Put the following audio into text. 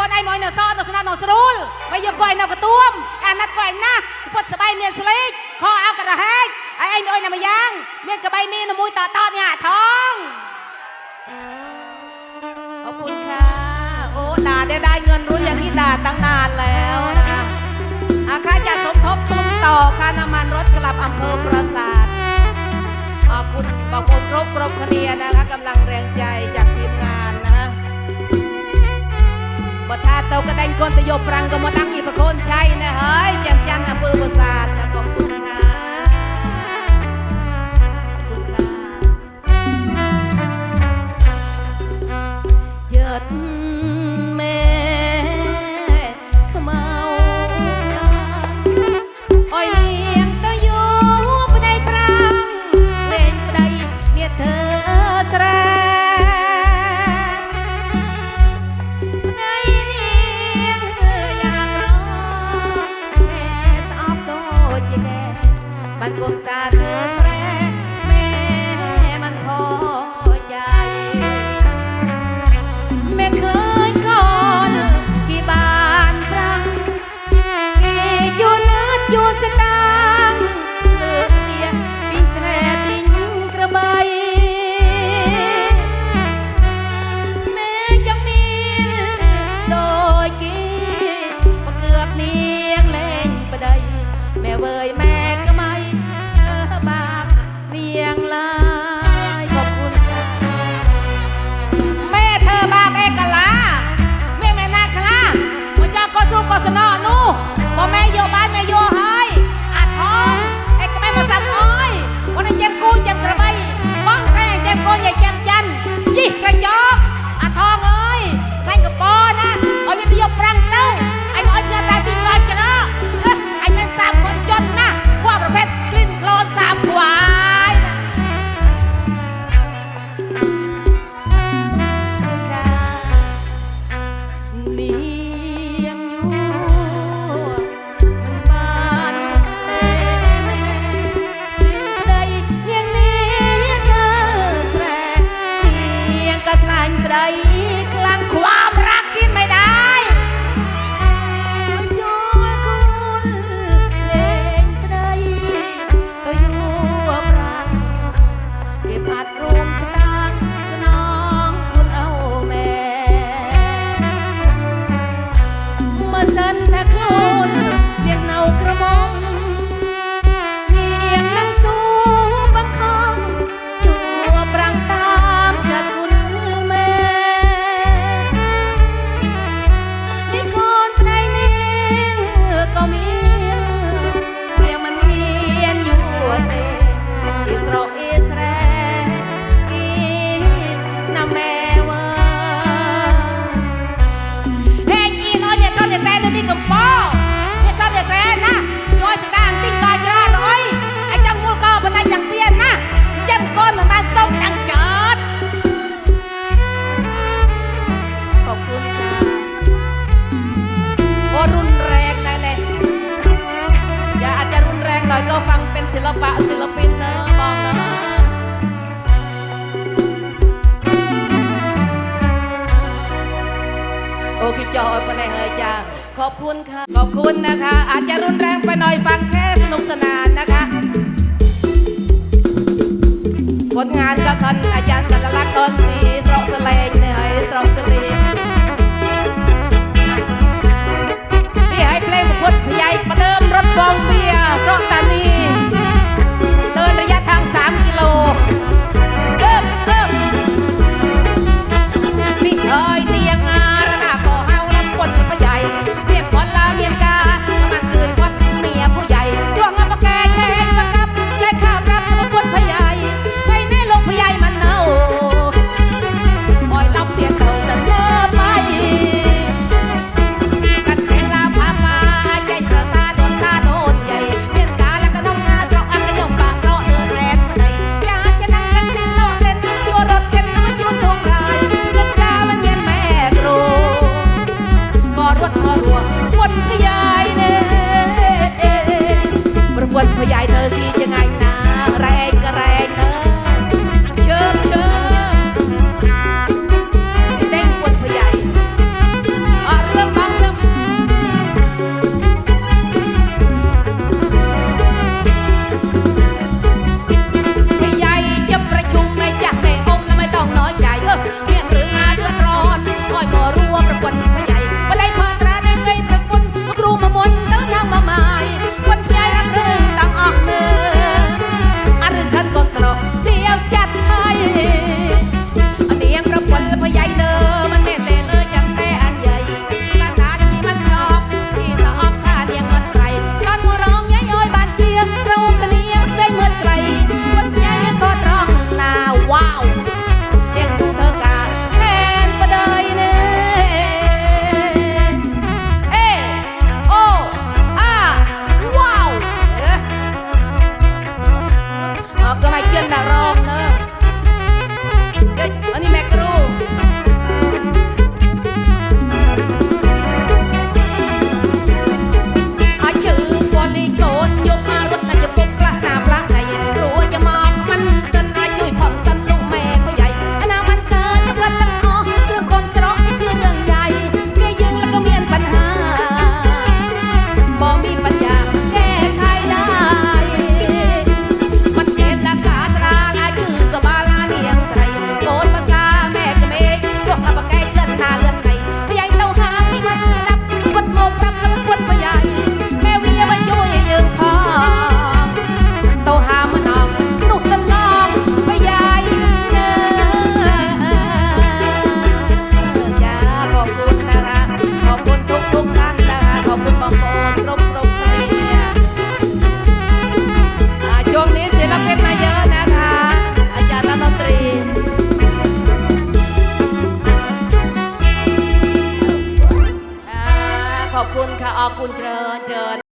คนไอ้มอยเนื้อซอเนื้อកូនឯងមកនៅសនៅស្នានៅស្រួលហើយយកកូនឯងនៅកទួមអាណិតកូនឯងណាស់ពត់ស្បៃមានស្លេកខោអោករហែកហើយឯងមិនអុយណាមួយយ៉ាង មានកបៃមាอต้อนเนี่ยท้องขอบคุณค่ะ โอ้ด่าได้ได้เงินรู้อย่างนี้ด่าตั้งนานแล้วนะอาใครจะสมทบทุนต่อค่าน้ำมันรถกลับอำเภอปราสาทขอบคุณบอกคุรบครบคเนียนะคะกำลังแรงใจจะ ថាទៅកដែងកូនទៅយកប្រាំងក៏មកដាក់ ปะศิลปินเนอะมองเนอะโอเคจอยมาในเฮยจ้าขอบคุณค่ะ ขอบคุณนะคะ อาจจะรุนแรงไปหน่อยฟังแค่สนุกสนานนะคะ ผลงานก็คันอาจารย์สัญลักษณ์ต้นสีสระสเลงเนี่ยสระสเลงนี่ให้เพลงพุทธใหญ่ประเดิมรถฟองเบียร์สระตานี อ่า